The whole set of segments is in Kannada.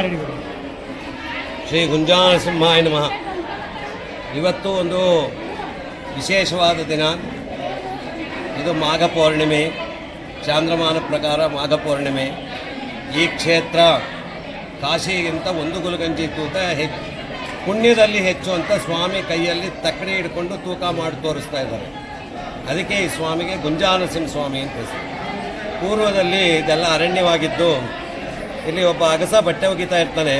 ರೆಡಿನಾ ಗುಂಜಾಳ ಸಿಂಹಾಯ ಶ್ರೀ ನಮಃ. ಇವತ್ತು ಒಂದು ವಿಶೇಷವಾದ ದಿನ. ಇದು ಮಾಘ ಪೌರ್ಣಿಮೆ. ಚಾಂದ್ರಮಾನ ಪ್ರಕಾರ ಮಾಘ ಪೌರ್ಣಿಮೆ. ಈ ಕ್ಷೇತ್ರ ಕಾಶಿಗಿಂತ ಒಂದು ಗುಲಗಂಜಿ ತೂಕ ಹೆಚ್ಚು, ಪುಣ್ಯದಲ್ಲಿ ಹೆಚ್ಚು ಅಂತ ಸ್ವಾಮಿ ಕೈಯಲ್ಲಿ ತಕ್ಕಡಿ ಹಿಡ್ಕೊಂಡು ತೂಕ ಮಾಡಿ ತೋರಿಸ್ತಾ ಇದ್ದಾರೆ. ಅದಕ್ಕೆ ಈ ಸ್ವಾಮಿಗೆ ಗುಂಜಾನಸಿಂಹ ಸ್ವಾಮಿ ಅಂತ ಹೆಸರು. ಪೂರ್ವದಲ್ಲಿ ಇದೆಲ್ಲ ಅರಣ್ಯವಾಗಿದ್ದು ಇಲ್ಲಿ ಒಬ್ಬ ಅಗಸ ಬಟ್ಟೆ ಒಗಿತಾ ಇರ್ತಾನೆ.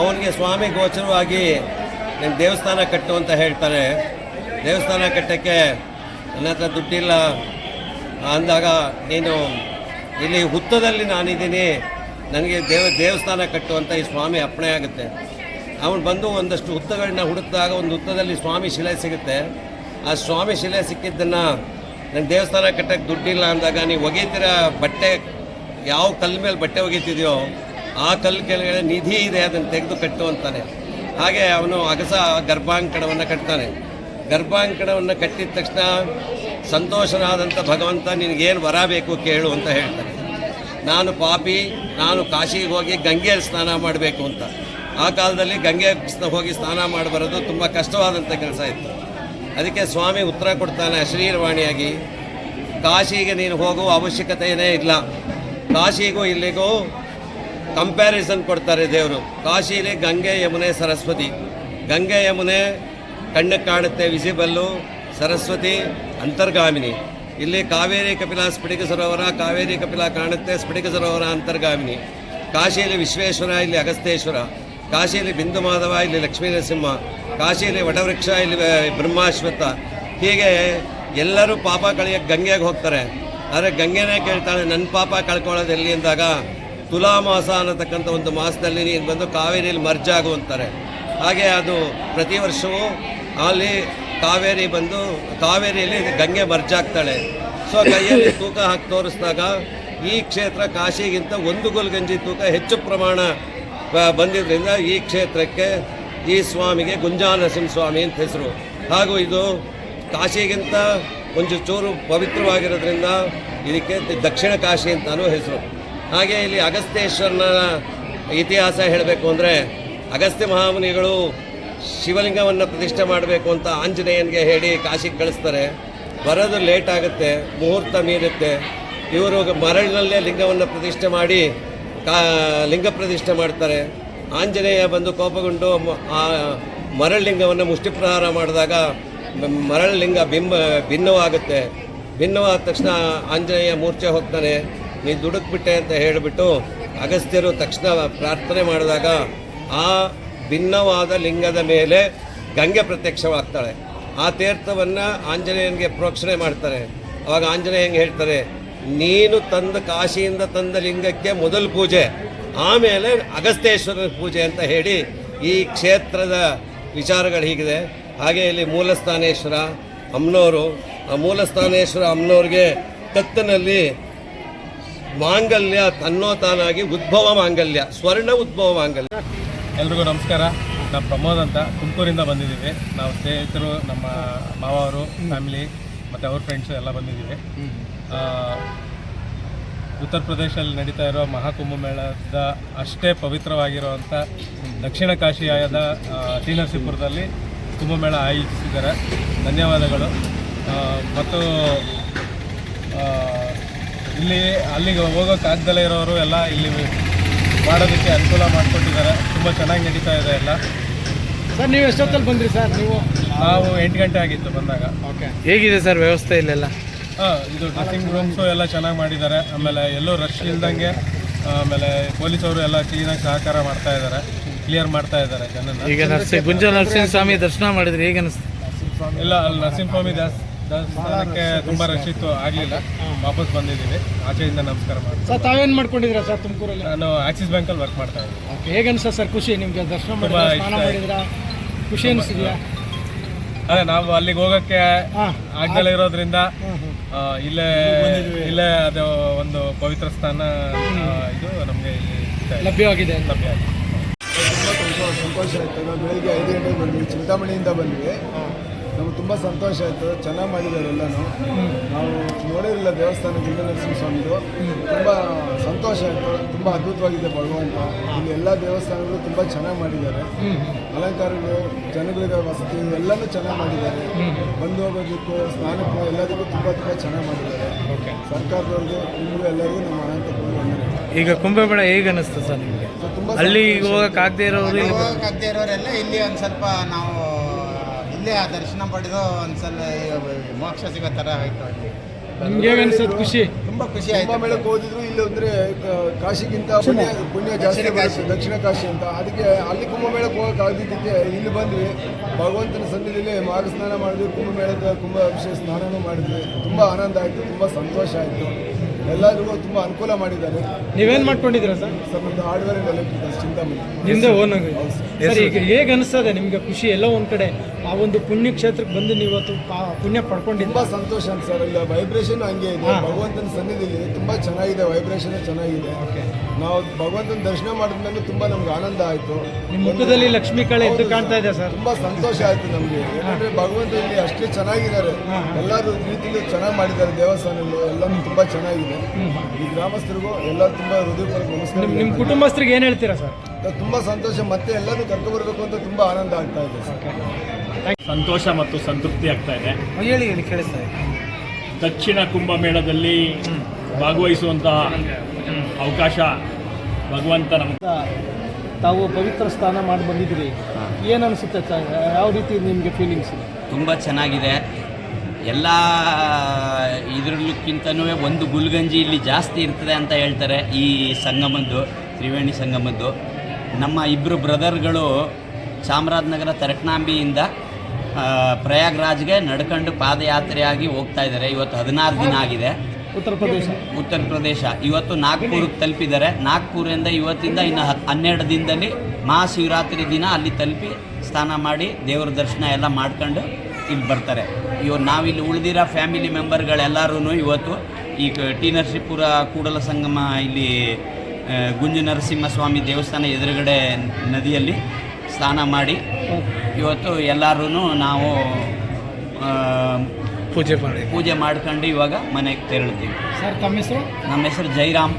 ಅವನಿಗೆ ಸ್ವಾಮಿ ಗೋಚರವಾಗಿ ನೀನು ದೇವಸ್ಥಾನ ಕಟ್ಟು ಅಂತ ಹೇಳ್ತಾನೆ ದೇವಸ್ಥಾನ ಕಟ್ಟಕ್ಕೆ ನನ್ನ ಹತ್ರ ದುಡ್ಡಿಲ್ಲ. ಅಂದಾಗ ನೀನು ಇಲ್ಲಿ ಹುತ್ತದಲ್ಲಿ ನಾನಿದ್ದೀನಿ. ನನಗೆ ದೇವ, ದೇವಸ್ಥಾನ ಕಟ್ಟು ಅಂತ ಈ ಸ್ವಾಮಿ ಅಪ್ಪಣೆ ಆಗುತ್ತೆ. ಅವನು ಬಂದು ಒಂದಷ್ಟು ಹುತ್ತಗಳನ್ನ ಹುಡುಕಿದಾಗ ಒಂದು ಹುತ್ತದಲ್ಲಿ ಸ್ವಾಮಿ ಶಿಲೆ ಸಿಗುತ್ತೆ. ಆ ಸ್ವಾಮಿ ಶಿಲೆ ಸಿಕ್ಕಿದ್ದನ್ನು ನನ್ನ ದೇವಸ್ಥಾನ ಕಟ್ಟಕ್ಕೆ ದುಡ್ಡಿಲ್ಲ ಅಂದಾಗ ನೀವು ಒಗಿತೀರ ಬಟ್ಟೆ ಯಾವ ಕಲ್ಲ ಮೇಲೆ ಬಟ್ಟೆ ಒಗೀತಿದೆಯೋ ಆ ಕಲ್ಲು ಕೆಳಗಡೆ ನಿಧಿ ಇದೆ, ಅದನ್ನು ತೆಗೆದು ಕಟ್ಟು ಅಂತಾನೆ. ಹಾಗೆ ಅವನು ಅಗಸ ಗರ್ಭಾಂಕಣವನ್ನು ಕಟ್ತಾನೆ. ಗರ್ಭಾಂಕಣವನ್ನು ಕಟ್ಟಿದ ತಕ್ಷಣ ಸಂತೋಷನಾದಂಥ ಭಗವಂತ ನಿನಗೇನು ವರ ಬೇಕು ಕೇಳು ಅಂತ ಹೇಳ್ತಾನೆ. ನಾನು ಪಾಪಿ, ನಾನು ಕಾಶಿಗೆ ಹೋಗಿ ಗಂಗೆಯಲ್ಲಿ ಸ್ನಾನ ಮಾಡಬೇಕು ಅಂತ. ಆ ಕಾಲದಲ್ಲಿ ಗಂಗೆ ಹೋಗಿ ಸ್ನಾನ ಮಾಡಿ ಬರೋದು ತುಂಬ ಕಷ್ಟವಾದಂಥ ಕೆಲಸ ಇತ್ತು. ಅದಕ್ಕೆ ಸ್ವಾಮಿ ಉತ್ತರ ಕೊಡ್ತಾನೆ ಅಶ್ರೀರವಾಣಿಯಾಗಿ ಕಾಶಿಗೆ ನೀನು ಹೋಗುವ ಅವಶ್ಯಕತೆಯೇ ಇಲ್ಲ. ಕಾಶಿಗೂ ಇಲ್ಲಿಗೂ ಕಂಪ್ಯಾರಿಸನ್ ಕೊಡ್ತಾರೆ ದೇವರು. ಕಾಶಿಲಿ ಗಂಗೆ, ಯಮುನೆ, ಸರಸ್ವತಿ. ಗಂಗೆ, ಯಮುನೆ ಕಣ್ಣಿಗೆ ಕಾಣುತ್ತೆ ವಿಸಿಬಲ್ಲು ಸರಸ್ವತಿ, ಅಂತರ್ಗಾಮಿನಿ. ಇಲ್ಲಿ ಕಾವೇರಿ ಕಪಿಲ ಸ್ಫಟಿಕ ಸರೋವರ, ಕಾವೇರಿ ಕಪಿಲ ಕಾಣುತ್ತೆ, ಸ್ಫಟಿಕ ಸರೋವರ, ಅಂತರ್ಗಾಮಿನಿ. ಕಾಶಿಯಲ್ಲಿ ವಿಶ್ವೇಶ್ವರ, ಇಲ್ಲಿ ಅಗಸ್ತೇಶ್ವರ ಕಾಶಿಯಲ್ಲಿ ಬಿಂದು ಮಾಧವ, ಇಲ್ಲಿ ಲಕ್ಷ್ಮೀ ನರಸಿಂಹ. ಕಾಶಿಯಲ್ಲಿ ವಟವೃಕ್ಷ, ಇಲ್ಲಿ ಬ್ರಹ್ಮಾಶ್ವತ ಹೀಗೆ ಎಲ್ಲರೂ ಪಾಪ ಕಳಿಯಕ್ಕೆ ಗಂಗೆಗೆ ಹೋಗ್ತಾರೆ. ಆದರೆ ಗಂಗೆನೇ ಕೇಳ್ತಾಳೆ ನನ್ನ ಪಾಪ ಕಳ್ಕೊಳ್ಳೋದು ಎಲ್ಲಿ? ಅಂದಾಗ, ತುಲಾ ಮಾಸ ಅನ್ನತಕ್ಕಂಥ ಒಂದು ಮಾಸದಲ್ಲಿ ನೀನು ಬಂದು ಕಾವೇರಿಯಲ್ಲಿ ಮರ್ಜ್ ಅಂತಾರೆ. ಹಾಗೆ ಅದು ಪ್ರತಿ ವರ್ಷವೂ ಅಲ್ಲಿ ಕಾವೇರಿ ಬಂದು ಕಾವೇರಿಯಲ್ಲಿ ಗಂಗೆ ಮರ್ಜ್ ಆಗ್ತಾಳೆ. ಸೊ, ಕೈಯಲ್ಲಿ ತೂಕ ಹಾಕಿ ತೋರಿಸಿದಾಗ, ಈ ಕ್ಷೇತ್ರ ಕಾಶಿಗಿಂತ ಒಂದು ಗುಲ್ಗಂಜಿ ತೂಕ ಹೆಚ್ಚು ಪ್ರಮಾಣ ಬಂದಿದ್ದರಿಂದ ಈ ಕ್ಷೇತ್ರಕ್ಕೆ ಈ ಸ್ವಾಮಿಗೆ ಗುಂಜಾನರಸಿಂಹ ಸ್ವಾಮಿ ಅಂತ ಹೆಸರು. ಹಾಗೂ ಇದು ಕಾಶಿಗಿಂತ ಒಂದು ಚೂರು ಪವಿತ್ರವಾಗಿರೋದ್ರಿಂದ ಇದಕ್ಕೆ ದಕ್ಷಿಣ ಕಾಶಿ ಅಂತಲೂ ಹೆಸರು. ಹಾಗೆ ಇಲ್ಲಿ ಅಗಸ್ತ್ಯೇಶ್ವರನ ಇತಿಹಾಸ ಹೇಳಬೇಕು ಅಂದರೆ ಅಗಸ್ತ್ಯ ಮಹಾಮುನಿಗಳು ಶಿವಲಿಂಗವನ್ನು ಪ್ರತಿಷ್ಠೆ ಮಾಡಬೇಕು ಅಂತ ಆಂಜನೇಯನಿಗೆ ಹೇಳಿ ಕಾಶಿಗೆ ಕಳಿಸ್ತಾರೆ. ಬರೋದು ಲೇಟ್ ಆಗುತ್ತೆ, ಮುಹೂರ್ತ ಮೀರುತ್ತೆ. ಇವರು ಮರಳಿನಲ್ಲೇ ಲಿಂಗವನ್ನು ಪ್ರತಿಷ್ಠೆ ಮಾಡಿ ಕಾ ಲಿಂಗ ಪ್ರತಿಷ್ಠೆ ಮಾಡ್ತಾರೆ. ಆಂಜನೇಯ ಬಂದು ಕೋಪಗೊಂಡು ಆ ಮರಳಿಂಗವನ್ನು ಮುಷ್ಟಿಪ್ರಹಾರ ಮಾಡಿದಾಗ ಮ- ಮರಳಿಂಗ ಬಿಂಬ ಭಿನ್ನವಾಗುತ್ತೆ. ಭಿನ್ನವಾದ ತಕ್ಷಣ ಆಂಜನೇಯ ಮೂರ್ಛೆ ಹೋಗ್ತಾನೆ. ನೀ ದುಡುಕ್ಬಿಟ್ಟೆ ಅಂತ ಹೇಳಿಬಿಟ್ಟು ಅಗಸ್ತ್ಯರು ತಕ್ಷಣ ಪ್ರಾರ್ಥನೆ ಮಾಡಿದಾಗ ಆ ಭಿನ್ನವಾದ ಲಿಂಗದ ಮೇಲೆ ಗಂಗೆ ಪ್ರತ್ಯಕ್ಷವಾಗ್ತಾಳೆ. ಆ ತೀರ್ಥವನ್ನು ಆಂಜನೇಯನಿಗೆ ಪ್ರೋಕ್ಷಣೆ ಮಾಡ್ತಾರೆ. ಅವಾಗ ಆಂಜನೇಯ ಹೆಂಗೆ ಹೇಳ್ತಾರೆ, ನೀನು ತಂದ ಕಾಶಿಯಿಂದ ತಂದ ಲಿಂಗಕ್ಕೆ ಮೊದಲು ಪೂಜೆ, ಆಮೇಲೆ ಅಗಸ್ತೇಶ್ವರನ ಪೂಜೆ ಅಂತ ಹೇಳಿ ಈ ಕ್ಷೇತ್ರದ ವಿಚಾರಗಳು ಹೀಗಿದೆ. ಹಾಗೆ ಇಲ್ಲಿ ಮೂಲಸ್ಥಾನೇಶ್ವರ ಅಮ್ನೋರು. ಆ ಮೂಲಸ್ಥಾನೇಶ್ವರ ಅಮ್ನೋರಿಗೆ ಕತ್ತನಲ್ಲಿ ಮಾಂಗಲ್ಯ ತನ್ನೋ ತಾನಾಗಿ ಉದ್ಭವ ಮಾಂಗಲ್ಯ ಸ್ವರ್ಣ ಉದ್ಭವ ಮಾಂಗಲ್ಯ. ಎಲ್ರಿಗೂ ನಮಸ್ಕಾರ. ನಾವು ಪ್ರಮೋದ್ ಅಂತ ತುಮಕೂರಿಂದ ಬಂದಿದ್ದೀವಿ. ನಾವು ಸ್ನೇಹಿತರು ನಮ್ಮ ಮಾವರು ಫ್ಯಾಮಿಲಿ ಮತ್ತು ಅವ್ರ ಫ್ರೆಂಡ್ಸು ಎಲ್ಲ ಬಂದಿದ್ದೀವಿ. ಉತ್ತರ ಪ್ರದೇಶದಲ್ಲಿ ನಡೀತಾ ಇರೋ ಮಹಾಕುಂಭಮೇಳದ ಅಷ್ಟೇ ಪವಿತ್ರವಾಗಿರುವಂಥ ದಕ್ಷಿಣ ಕಾಶಿಯಾದ ಆ, ಟಿ ನರಸೀಪುರದಲ್ಲಿ ಕುಂಭಮೇಳ ಆಯೋಜಿಸಿದ್ದಾರೆ. ಧನ್ಯವಾದಗಳು. ಮತ್ತು ಇಲ್ಲಿ ಅಲ್ಲಿಗೆ ಹೋಗೋಕ್ಕಾಗ್ದಲೇ ಇರೋರು ಎಲ್ಲ ಇಲ್ಲಿ ಮಾಡೋದಕ್ಕೆ ಅನುಕೂಲ ಮಾಡಿಕೊಟ್ಟಿದ್ದಾರೆ. ತುಂಬ ಚೆನ್ನಾಗಿ ನಡೀತಾ ಇದೆ ಎಲ್ಲ. ಸರ್ ನೀವು ಎಷ್ಟೊತ್ತಲ್ಲಿ ಬಂದ್ರಿ ಸರ್? ನೀವು? ನಾವು ಎಂಟು ಗಂಟೆ ಆಗಿತ್ತು ಬಂದಾಗ. ಓಕೆ. ಹೇಗಿದೆ ಸರ್ ವ್ಯವಸ್ಥೆ ಇಲ್ಲೆಲ್ಲ? ಹಾಂ ಇದು ಡ್ರೆಸ್ಸಿಂಗ್ ರೂಮ್ಸು ಎಲ್ಲ ಚೆನ್ನಾಗಿ ಮಾಡಿದ್ದಾರೆ. ಆಮೇಲೆ ಎಲ್ಲೂ ರಶ್ ಇಲ್ದಂಗೆ ಆಮೇಲೆ ಪೊಲೀಸವರು ಎಲ್ಲ ಕ್ಲೀನಾಗಿ ಸಹಕಾರ ಮಾಡ್ತಾ ಇದ್ದಾರೆ. ಕ್ಲಿಯರ್ ಮಾಡ್ತಾ ಇದ್ದಾರೆ ಜನನ. ಈಗ ನರಸಿಂಹ ಗುಂಜ ನರಸಿಂಹ ಸ್ವಾಮಿ ದರ್ಶನ ಮಾಡಿದ್ರಿ ಹೇಗೆ ಅನಿಸ್ತು? ಇಲ್ಲ ಅಲ್ಲಿ ನರಸಿಂಹಸ್ವಾಮಿ ದಾಸ್ ದೇವಸ್ಥಾನಕ್ಕೆ ತುಂಬಾ ರಶ್ ಇತ್ತು ಆಗಲಿಲ್ಲ. ವಾಪಸ್ ಬಂದಿದ್ದೀವಿ. ಆಚೆಯಿಂದ ನಮಸ್ಕಾರ ಮಾಡಿ ಸರ್ ತಾವೇನು ಮಾಡ್ಕೊಂಡಿದ್ದೀರಾ ಸರ್ ತುಮಕೂರಲ್ಲಿ? ನಾನು ಆಕ್ಸಿಸ್ ಬ್ಯಾಂಕಲ್ಲಿ ವರ್ಕ್ ಮಾಡ್ತಾ ಇದ್ದೀನಿ. ಓಕೆ ಹೇಗೆ ಅನ್ಸ ಸರ್ ಖುಷಿ ನಿಮಗೆ ದರ್ಶನ ತುಂಬಾ ಮಾಡಿದ್ರಾ ಇಷ್ಟ ಸ್ನಾನ ಮಾಡಿದ್ರಾ? ಖುಷಿ ಅನಿಸಿದ್ಯಾ? ಅದೇ ನಾವು ಅಲ್ಲಿಗೆ ಹೋಗಕ್ಕೆ ಆಗ್ದಲ್ಲ ಆಗ್ದಲೇ ಇರೋದ್ರಿಂದ ಇಲ್ಲೇ ಇಲ್ಲೇ ಅದು ಒಂದು ಪವಿತ್ರ ಸ್ಥಾನ ಇದು ನಮಗೆ ಇಲ್ಲಿ ಲಭ್ಯವಾಗಿದೆ. ಲಭ್ಯ ಆಗಿದೆ. ಸಂತೋಷ ಆಯಿತು. ನಾವು ಬೆಳಿಗ್ಗೆ ಐದು ಗಂಟೆಗೆ ಬಂದ್ವಿ. ಚಿಂತಾಮಣಿಯಿಂದ ಬಂದ್ವಿ. ನಮ್ಗೆ ತುಂಬ ಸಂತೋಷ ಆಯಿತು. ಚೆನ್ನಾಗಿ ಮಾಡಿದ್ದಾರೆ ಎಲ್ಲನೂ. ನಾವು ನೋಡಿರಲಿಲ್ಲ ದೇವಸ್ಥಾನ ಗಿಂಗನರಸಿಂಹ ನರಸಿಂಹ ಸ್ವಾಮಿದು ತುಂಬ ಸಂತೋಷ ಆಯಿತು. ತುಂಬ ಅದ್ಭುತವಾಗಿದೆ ಭಗವಂತ. ಇಲ್ಲಿ ಎಲ್ಲ ದೇವಸ್ಥಾನಗಳು ತುಂಬ ಚೆನ್ನಾಗಿ ಮಾಡಿದ್ದಾರೆ. ಅಲಂಕಾರಗಳು ಜನಗಳಿಗೆ ವಸತಿ ಎಲ್ಲನೂ ಚೆನ್ನಾಗಿ ಮಾಡಿದ್ದಾರೆ. ಬಂದು ಹೋಗೋದಕ್ಕೂ ಸ್ನಾನಕ್ಕೂ ಎಲ್ಲದಕ್ಕೂ ತುಂಬ ತುಂಬ ಚೆನ್ನಾಗಿ ಮಾಡಿದ್ದಾರೆ. ಸರ್ಕಾರದವ್ರಿಗೂ ನಿಮಗೂ ಎಲ್ಲರಿಗೂ ನಮ್ಮ ಅನಂತ ಈಗ ಕುಂಭಮೇಳ ಹೇಗೆ ಅನಿಸ್ತು ಸರ್ ನಿಮಗೆ? ಅಲ್ಲಿ ಹೋಗಕ್ಕಾಗದೇ ಆಗದೆ ಇರೋರು ಇಲ್ಲಿ. ಹೋಗಕ್ಕಾಗದೇ ಇರೋರೆಲ್ಲ ಇಲ್ಲಿ ಒಂದು ಸ್ವಲ್ಪ ನಾವು ಇಲ್ಲೇ ಆ ದರ್ಶನ ಪಡೆದು ಒಂದು ಸಲ ಮೋಕ್ಷ ಸಿಗೋ ಥರ ಆಯಿತು ಅಲ್ಲಿ. ನಿಮ್ಗೆ ಖುಷಿ? ತುಂಬಾ ಖುಷಿ ಆಯ್ತು. ಮೇಳಕ್ಕೆ ಹೋದಿದ್ರು ಇಲ್ಲಿ ಅಂದ್ರೆ ಕಾಶಿಗಿಂತ ಪುಣ್ಯ ಪುಣ್ಯ ಜಾಸ್ತಿ ದಕ್ಷಿಣ ಕಾಶಿ. ಅಂತ. ಅದಕ್ಕೆ ಅಲ್ಲಿ ಕುಂಭಮೇಳಕ್ಕೆ ಹೋಗಕ್ಕೆ ಆಗದಿದ್ದಕ್ಕೆ ಇಲ್ಲಿ ಬಂದ್ವಿ. ಭಗವಂತನ ಸನ್ನಿಧಿಯಲ್ಲಿ ಮಾರ್ಗ ಸ್ನಾನ ಮಾಡಿದ್ವಿ ಕುಂಭಮೇಳದ ಕುಂಭ ಅಭಿಷೇಕ ಸ್ನಾನನೂ ಮಾಡಿದ್ವಿ. ತುಂಬಾ ಆನಂದ ಆಯಿತು ತುಂಬಾ ಸಂತೋಷ ಆಯಿತು. ಎಲ್ಲರಿಗೂ ತುಂಬ ಅನುಕೂಲ ಮಾಡಿದ್ದಾರೆ. ನೀವೇನ್ ಮಾಡ್ಕೊಂಡಿದ್ದೀರಾ ಸರ್? ಸರ್ ಒಂದು ಹಾರ್ಡ್ವೇರ್ ಆ್ಯಂಡ್ ಎಲೆಕ್ಟ್ರಿಕಲ್ಸ್ ಚಿಂತಾಮಣಿ ನಿಮ್ದೇ ಓನ್ ಸರ್. ಈಗ ಹೇಗೆ ಅನಿಸ್ತದೆ ನಿಮ್ಗೆ ಖುಷಿ? ಎಲ್ಲ ಒಂದ್ ಕಡೆ ಆ ಒಂದು ಪುಣ್ಯ ಕ್ಷೇತ್ರಕ್ಕೆ ಬಂದು ನೀವು ಇವತ್ತು ಪಾ- ಪುಣ್ಯ ಪಡ್ಕೊಂಡಿದ್ದೀರಿ? ತುಂಬ ಸಂತೋಷ ಅಂತ ಸರ್ ಇಲ್ಲ ವೈಬ್ರೇಷನ್ ಹಂಗೆ ಇದೆ. ಭಗವಂತನ ಸನ್ನಿಧಿಲಿ ತುಂಬ ಚೆನ್ನಾಗಿದೆ ವೈಬ್ರೇಷನ್ ಚೆನ್ನಾಗಿದೆ. ನಾವು ಭಗವಂತನ ದರ್ಶನ ಮಾಡಿದ್ಮೇಲೆ ತುಂಬ ನಮ್ಗೆ ಆನಂದ ಆಯಿತು. ನಿಮ್ಮ ಮುಖದಲ್ಲಿ ಲಕ್ಷ್ಮೀ ಕಳೆ ಎದ್ದು ಕಾಣ್ತಾ ಇದೆ ಸರ್. ತುಂಬಾ ಸಂತೋಷ ಆಯಿತು ನಮಗೆ. ಏನಂದ್ರೆ ಭಗವಂತ ಇಲ್ಲಿ ಅಷ್ಟೇ ಚೆನ್ನಾಗಿದ್ದಾರೆ. ಎಲ್ಲರೂ ರೀತಿಯಲ್ಲಿ ಚೆನ್ನಾಗಿ ಮಾಡಿದ್ದಾರೆ ದೇವಸ್ಥಾನಗಳು ಎಲ್ಲ ತುಂಬಾ ಚೆನ್ನಾಗಿದೆ. ಈ ಗ್ರಾಮಸ್ಥರಿಗೂ ಎಲ್ಲ ತುಂಬಾ ಹೃದಯಪೂರ್ವಕ ನಮಸ್ಕಾರ ನಿಮ್ ನಿಮ್ಮ ಕುಟುಂಬಸ್ಥರಿಗೆ ಏನು ಹೇಳ್ತೀರಾ ಸರ್? ತುಂಬಾ ಸಂತೋಷ. ಮತ್ತೆ ಎಲ್ಲರೂ ಕರ್ಕೊಬರ್ಬೇಕು ಅಂತ ತುಂಬಾ ಆನಂದ ಆಗ್ತಾ ಇದೆ ಸರ್. ಸಂತೋಷ ಮತ್ತು ಸಂತೃಪ್ತಿ ಆಗ್ತಾ ಇದೆ. ಹೇಳಿ ಹೇಳಿ ಕೇಳಿಸ್ತಾ ಇದೆ. ದಕ್ಷಿಣ ಕುಂಭಮೇಳದಲ್ಲಿ ಭಾಗವಹಿಸುವಂಥ ಅವಕಾಶ ಭಗವಂತ ನಮಗೆ. ತಾವು ಪವಿತ್ರ ಸ್ನಾನ ಮಾಡಿ ಬಂದಿದ್ರಿ ಏನು ಅನಿಸುತ್ತೆ ಯಾವ ರೀತಿ ನಿಮಗೆ ಫೀಲಿಂಗ್ಸ್ ತುಂಬ ಚೆನ್ನಾಗಿದೆ. ಎಲ್ಲ ಇದರಲ್ಲಕ್ಕಿಂತನೂ ಒಂದು ಗುಲ್ಗಂಜಿ ಇಲ್ಲಿ ಜಾಸ್ತಿ ಇರ್ತದೆ ಅಂತ ಹೇಳ್ತಾರೆ ಈ ಸಂಗಮದ್ದು ತ್ರಿವೇಣಿ ಸಂಗಮದ್ದು. ನಮ್ಮ ಇಬ್ಬರು ಬ್ರದರ್ಗಳು ಚಾಮರಾಜನಗರ ತರಕನಾಂಬಿಯಿಂದ ಆ, ಪ್ರಯಾಗ್ರಾಜ್ಗೆ ನಡ್ಕೊಂಡು ಪಾದಯಾತ್ರೆಯಾಗಿ ಹೋಗ್ತಾ ಇದ್ದಾರೆ. ಇವತ್ತು ಹದಿನಾರು ದಿನ ಆಗಿದೆ. ಉತ್ತರ ಪ್ರದೇಶ. ಉತ್ತರ ಪ್ರದೇಶ. ಇವತ್ತು ನಾಗ್ಪುರಕ್ಕೆ ತಲುಪಿದ್ದಾರೆ. ನಾಗ್ಪುರಿಂದ ಇವತ್ತಿಂದ ಇನ್ನು ಹತ್ತು ಹನ್ನೆರಡು ದಿನದಲ್ಲಿ ಮಹಾಶಿವರಾತ್ರಿ ದಿನ ಅಲ್ಲಿ ತಲುಪಿ ಸ್ನಾನ ಮಾಡಿ ದೇವರ ದರ್ಶನ ಎಲ್ಲ ಮಾಡ್ಕೊಂಡು ಇಲ್ಲಿ ಬರ್ತಾರೆ. ಇವ್ ನಾವಿಲ್ಲಿ ಉಳಿದಿರೋ ಫ್ಯಾಮಿಲಿ ಮೆಂಬರ್ಗಳೆಲ್ಲರೂ ಇವತ್ತು ಈ ಕ- ಟಿ ನರಸೀಪುರ ಕೂಡಲ ಸಂಗಮ ಇಲ್ಲಿ ಗುಂಜು ನರಸಿಂಹಸ್ವಾಮಿ ದೇವಸ್ಥಾನ ಎದುರುಗಡೆ ನದಿಯಲ್ಲಿ ಸ್ನಾನ ಮಾಡಿ ಇವತ್ತು ಎಲ್ಲರೂ ನಾವು ಪೂಜೆ ಮಾಡಿ. ಪೂಜೆ ಮಾಡ್ಕೊಂಡು ಇವಾಗ ಮನೆಗೆ ತೆರಳ್ತೀವಿ ಸರ್ ತಮ್ಮ ಹೆಸರು? ನಮ್ಮ ಹೆಸರು ಜೈರಾಮ್.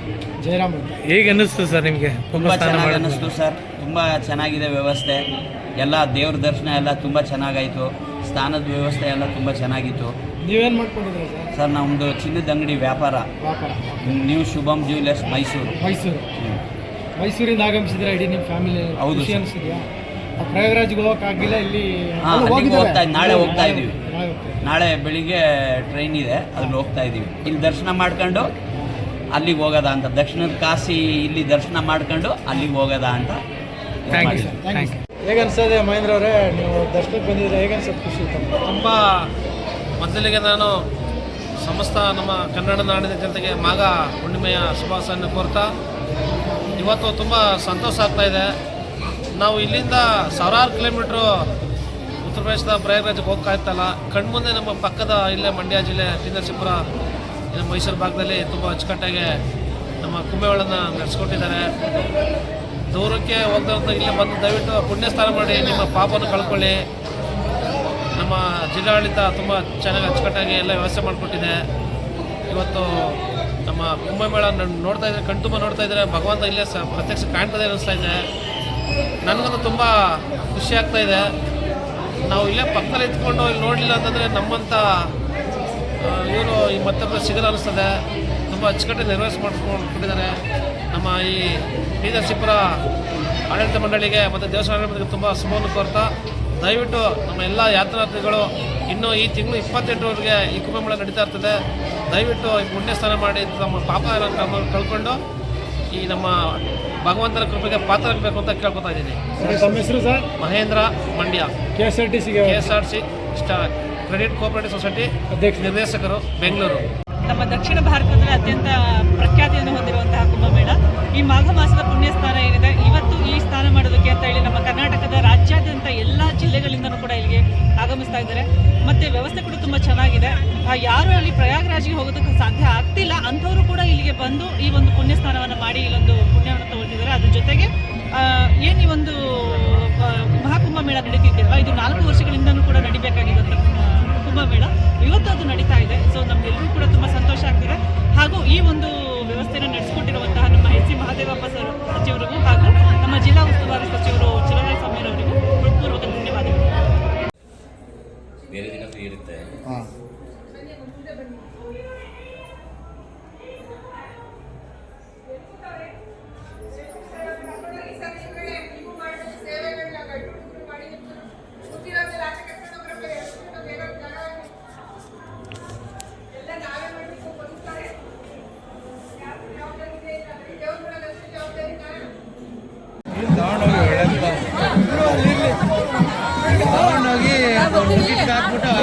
ಜೈರಾಮ್. ಹೇಗೆ ಅನ್ನಿಸ್ತು ಸರ್ ನಿಮಗೆ? ತುಂಬ ಚೆನ್ನಾಗಿ ಅನ್ನಿಸ್ತು ಸರ್. ತುಂಬ ಚೆನ್ನಾಗಿದೆ ವ್ಯವಸ್ಥೆ. ಎಲ್ಲ ದೇವ್ರ ದರ್ಶನ ಎಲ್ಲ ತುಂಬ ಚೆನ್ನಾಗಾಯಿತು. ಸ್ಥಾನದ ವ್ಯವಸ್ಥೆ ಎಲ್ಲ ತುಂಬ ಚೆನ್ನಾಗಿತ್ತು. ನೀವೇನು ಮಾಡ್ಕೊಂಡಿದ್ದೀರಾ ಸರ್? ಸರ್ ನಮ್ಮದು ಚಿನ್ನದ ಅಂಗಡಿ ವ್ಯಾಪಾರ. ವ್ಯಾಪಾರ. New Shubham jewellers Mysuru. Mysuru. ಮೈಸೂರಿಂದ ಆಗಮಿಸಿದ್ರೆ ಇಡೀ ನಿಮ್ಮ ಫ್ಯಾಮಿಲಿ ಹೌದು ಖುಷಿ. ಅನಿಸಿದ್ಯಾ ಪ್ರಯಾಗರಾಜ್ಗೆ ಹೋಗೋಕ್ಕಾಗಿಲ್ಲ ಇಲ್ಲಿ ಹಾಂ ಅಲ್ಲಿಗೆ ಹೋಗ್ತಾ ಇದ್ದೀವಿ ನಾಳೆ ಹೋಗ್ತಾ ಇದ್ದೀವಿ ನಾಳೆ ಬೆಳಿಗ್ಗೆ ಟ್ರೈನ್ ಇದೆ ಅಲ್ಲಿ ಹೋಗ್ತಾ ಇದ್ದೀವಿ. ಇಲ್ಲಿ ದರ್ಶನ ಮಾಡ್ಕೊಂಡು ಅಲ್ಲಿಗೆ ಹೋಗೋದ ಅಂತ ದಕ್ಷಿಣದ ಕಾಶಿ ಇಲ್ಲಿ ದರ್ಶನ ಮಾಡ್ಕೊಂಡು ಅಲ್ಲಿಗೆ ಹೋಗೋದ ಅಂತ ಥ್ಯಾಂಕ್ ಯು ಮಾಡಿದ್ವಿ. ಸರ್ ಥ್ಯಾಂಕ್ ಯು ಹೇಗೆ ಅನ್ಸದೆ ಮಹೇಂದ್ರ ಅವರೇ ನೀವು ದರ್ಶನಕ್ಕೆ ಬಂದಿದ್ರೆ ಹೇಗೆ ಅನ್ಸೋದು ಖುಷಿ? ತುಂಬ ಮೊದಲಿಗೆ ನಾನು ಸಮಸ್ತ ನಮ್ಮ ಕನ್ನಡ ನಾಡಿನ ಜನತೆಗೆ ಮಾಘ ಹುಣ್ಣಿಮೆಯ ಶುಭಾಶಯನ್ನು ಕೋರ್ತಾ ಇವತ್ತು ತುಂಬ ಸಂತೋಷ ಆಗ್ತಾ ಇದೆ. ನಾವು ಇಲ್ಲಿಂದ ಸಾವಿರಾರು ಕಿಲೋಮೀಟ್ರು ಉತ್ತರ ಪ್ರದೇಶದ ಪ್ರಯಾಗರಾಜ್ಗೆ ಹೋಗ್ತಾ ಇತ್ತಲ್ಲ ಕಣ್ಮುಂದೆ ನಮ್ಮ ಪಕ್ಕದ ಇಲ್ಲೇ ಮಂಡ್ಯ ಜಿಲ್ಲೆ ಟಿ ಮೈಸೂರು ಭಾಗದಲ್ಲಿ ತುಂಬ ಅಚ್ಚುಕಟ್ಟಾಗಿ ನಮ್ಮ ಕುಂಭಮೇಳನ ನಡೆಸ್ಕೊಟ್ಟಿದ್ದಾರೆ. ದೂರಕ್ಕೆ ಹೋಗ್ದಂತ ಇಲ್ಲೇ ಬಂದು ದಯವಿಟ್ಟು ಪುಣ್ಯ ಸ್ನಾನ ಮಾಡಿ, ನಿಮ್ಮ ಪಾಪವನ್ನು ಕಳ್ಕೊಳ್ಳಿ. ನಮ್ಮ ಜಿಲ್ಲಾಡಳಿತ ತುಂಬ ಚೆನ್ನಾಗಿ ಅಚ್ಚುಕಟ್ಟಾಗಿ ಎಲ್ಲ ವ್ಯವಸ್ಥೆ ಮಾಡಿಕೊಟ್ಟಿದೆ. ಇವತ್ತು ನಮ್ಮ ಕುಂಭಮೇಳ ನೋಡ್ತಾ ಇದ್ರೆ ಕಣ್ತುಂಬ ನೋಡ್ತಾ ಇದ್ರೆ ಭಗವಂತ ಇಲ್ಲೇ ಪ್ರತ್ಯಕ್ಷ ಕಾಣ್ತದೆ ಅನ್ನಿಸ್ತಾ ಇದೆ. ನನಗಂತೂ ತುಂಬ ಖುಷಿ ಆಗ್ತಾ ಇದೆ. ನಾವು ಇಲ್ಲೇ ಪಕ್ಕದಲ್ಲಿ ಇದ್ಕೊಂಡು ಇಲ್ಲಿ ನೋಡಲಿಲ್ಲ ಅಂತಂದರೆ ನಮ್ಮಂಥ ಇವರು ಈ ಮತ್ತೊಬ್ಬರು ಸಿಗಲ್ಲ ಅನ್ನಿಸ್ತದೆ ತುಂಬ ಅಚ್ಚುಕಟ್ಟಾಗಿ ನೆರವೇರಿಸಿ ಮಾಡ್ಕೊಂಡಿದ್ದಾರೆ ನಮ್ಮ ಈ ಬೀದರ್ಸಿಪುರ ಆಡಳಿತ ಮಂಡಳಿಗೆ ಮತ್ತು ದೇವಸ್ಥಾನ ಮಂಡಳಿಗೆ ತುಂಬ ಶುಭವನ್ನು ಕೋರ್ತಾ, ದಯವಿಟ್ಟು ನಮ್ಮ ಎಲ್ಲ ಯಾತ್ರಾರ್ಥಿಗಳು ಇನ್ನೂ ಈ ತಿಂಗಳು ಇಪ್ಪತ್ತೆಂಟರವರೆಗೆ ಈ ಕುಂಭಮೇಳ ನಡೀತಾ ಇರ್ತದೆ. ದಯವಿಟ್ಟು ಈ ಸ್ನಾನ ಮಾಡಿ ನಮ್ಮ ಪಾಪ ಕಳ್ಕೊಂಡು ಈ ನಮ್ಮ ಭಗವಂತನ ಕೃಪೆಗೆ ಪಾತ್ರರಾಗಬೇಕು ಅಂತ ಕೇಳ್ಕೊತಾ ಇದ್ದೀನಿ. ಸರ್, ತಮ್ಮ ಹೆಸರು sir? Mahendra Mandya. K S R T ಸಿಗೆ K S R C credit cooperative society ಅಧ್ಯಕ್ಷ ನಿರ್ದೇಶಕರು ಬೆಂಗಳೂರು. ನಮ್ಮ ದಕ್ಷಿಣ ಭಾರತದಲ್ಲಿ ಅತ್ಯಂತ ಪ್ರಖ್ಯಾತಿಯನ್ನು ಹೊಂದಿರುವಂತಹ ಕುಂಭಮೇಳ. ಈ ಮಾಘ ಮಾಸದ ಪುಣ್ಯ ಸ್ಥಾನ ಏನಿದೆ ಇವತ್ತು ಈ ಸ್ಥಾನ ಮಾಡೋದಕ್ಕೆ ಅಂತ ಹೇಳಿ ನಮ್ಮ ಕರ್ನಾಟಕದ ರಾಜ್ಯಾದ್ಯಂತ ಎಲ್ಲ ಜಿಲ್ಲೆಗಳಿಂದನೂ ಕೂಡ ಇಲ್ಲಿಗೆ ಆಗಮಿಸ್ತಾ ಇದ್ದಾರೆ. ಮತ್ತೆ ವ್ಯವಸ್ಥೆ ಕೂಡ ತುಂಬ ಚೆನ್ನಾಗಿದೆ. ಆ, ಯಾರು ಅಲ್ಲಿ ಪ್ರಯಾಗ್ರಾಜ್ಗೆ ಹೋಗೋದಕ್ಕೆ ಸಾಧ್ಯ ಆಗ್ತಿಲ್ಲ. ಅಂಥವರು ಕೂಡ ಇಲ್ಲಿಗೆ ಬಂದು ಈ ಒಂದು ಪುಣ್ಯ ಸ್ನಾನವನ್ನು ಮಾಡಿ ಇವತ್ತು ಅದು ನಡೀತಾ ಇದೆ. ಸೊ ನಮ್ಗೆಲ್ಲರೂ ಕೂಡ ತುಂಬ ಸಂತೋಷ ಆಗ್ತಿದೆ. ಹಾಗೂ ಈ ಒಂದು ವ್ಯವಸ್ಥೆನ ನಡೆಸಿಕೊಟ್ಟಿರುವಂತಹ ನಮ್ಮ ಎಸ್ ಸಿ ಮಹದೇವಪ್ಪ ಸರ್ ಸಚಿವರಿಗೂ ಹಾಗೂ ನಮ್ಮ ಜಿಲ್ಲಾ ಉಸ್ತುವಾರಿ ಸಚಿವರು ಚಿಲರಾಯ ಸ್ವಾಮಿಯವರಿಗೂ ಹೃತ್ಪೂರ್ವಕ ಧನ್ಯವಾದಗಳು. ಬೇರೆ ದಿನ ಇರುತ್ತೆ.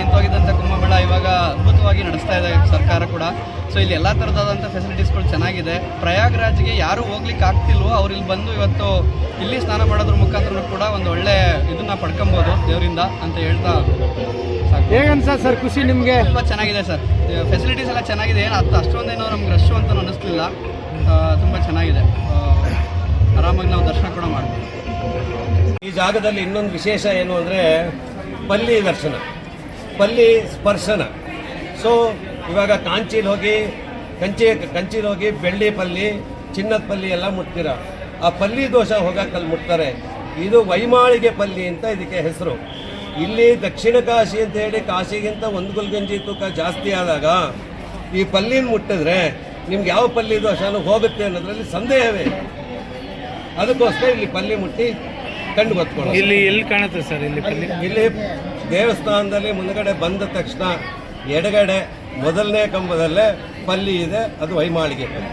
ನಿಂತೋಗಿದ್ದಂಥ ಕುಂಭಮೇಳ ಇವಾಗ ಅದ್ಭುತವಾಗಿ ನಡೆಸ್ತಾ ಇದೆ ಸರ್ಕಾರ ಕೂಡ. ಸೊ ಇಲ್ಲಿ ಎಲ್ಲ ಥರದಾದಂಥ ಫೆಸಿಲಿಟೀಸ್ಗಳು ಚೆನ್ನಾಗಿದೆ. ಪ್ರಯಾಗ್ರಾಜ್ಗೆ ಯಾರು ಹೋಗ್ಲಿಕ್ಕೆ ಆಗ್ತಿಲ್ವೋ ಅವ್ರು ಇಲ್ಲಿ ಬಂದು ಇವತ್ತು ಇಲ್ಲಿ ಸ್ನಾನ ಮಾಡೋದ್ರ ಮುಖಾಂತರ ಕೂಡ ಒಂದು ಒಳ್ಳೆ ಇದನ್ನ ಪಡ್ಕೊಬೋದು ದೇವರಿಂದ ಅಂತ ಹೇಳ್ತಾ ಸಾಕು. ಹೇಗೆ ಅನ್ಸತ್ತೆ ಸರ್ ಖುಷಿ ನಿಮಗೆ? ತುಂಬ ಚೆನ್ನಾಗಿದೆ ಸರ್. ಫೆಸಿಲಿಟೀಸ್ ಎಲ್ಲ ಚೆನ್ನಾಗಿದೆ. ಏನು ಅದು ಅಷ್ಟೊಂದೇನೋ ನಮ್ಗೆ ರಶ್ಶು ಅಂತ ಅನ್ನಿಸ್ತಿಲ್ಲ ತುಂಬ ಚೆನ್ನಾಗಿದೆ. ಆರಾಮಾಗಿ ನಾವು ದರ್ಶನ ಕೂಡ ಮಾಡ್ತೀವಿ ಈ ಜಾಗದಲ್ಲಿ ಇನ್ನೊಂದು ವಿಶೇಷ ಏನು ಅಂದರೆ ಪಲ್ಲಿ ದರ್ಶನ. ಪಲ್ಲಿ ಸ್ಪರ್ಶನ. ಸೊ ಇವಾಗ ಕಾಂಚೀಲಿ ಹೋಗಿ ಕಂಚಿ ಕಂಚೀಲಿ ಹೋಗಿ ಬೆಳ್ಳಿ ಪಲ್ಲಿ ಚಿನ್ನದ ಪಲ್ಲಿ ಎಲ್ಲ ಮುಟ್ತೀರ? ಆ ಪಲ್ಲಿ ದೋಷ ಹೋಗಕ್ಕೆ ಅಲ್ಲಿ ಮುಟ್ತಾರೆ. ಇದು ವೈಮಾಳಿಗೆ ಪಲ್ಲಿ ಅಂತ ಇದಕ್ಕೆ ಹೆಸರು. ಇಲ್ಲಿ ದಕ್ಷಿಣ ಕಾಶಿ ಅಂತ ಹೇಳಿ ಕಾಶಿಗಿಂತ ಒಂದು ಗುಲ್ಗಂಜಿ ತೂಕ ಜಾಸ್ತಿ ಆದಾಗ ಈ ಪಲ್ಲಿನ ಮುಟ್ಟಿದ್ರೆ ನಿಮ್ಗೆ ಯಾವ ಪಲ್ಲಿ ದೋಷನೂ ಹೋಗುತ್ತೆ ಅನ್ನೋದ್ರಲ್ಲಿ ಸಂದೇಹವೇ. ಅದಕ್ಕೋಸ್ಕರ ಇಲ್ಲಿ ಪಲ್ಲಿ ಮುಟ್ಟಿ ಕಂಡು ಗೊತ್ಕೊಳ್ಳೋದು ಇಲ್ಲಿ ಎಲ್ಲಿ ಕಾಣುತ್ತೆ ಸರ್ ಇಲ್ಲಿ ಇಲ್ಲಿ ದೇವಸ್ಥಾನದಲ್ಲಿ ಮುಂದಗಡೆ ಬಂದ ತಕ್ಷಣ ಎಡಗಡೆ ಮೊದಲನೇ ಕಂಬದಲ್ಲೇ ಪಲ್ಲಿ ಇದೆ ಅದು ವೈಮಾಳಿಗೆ ಪಲ್ಲಿ.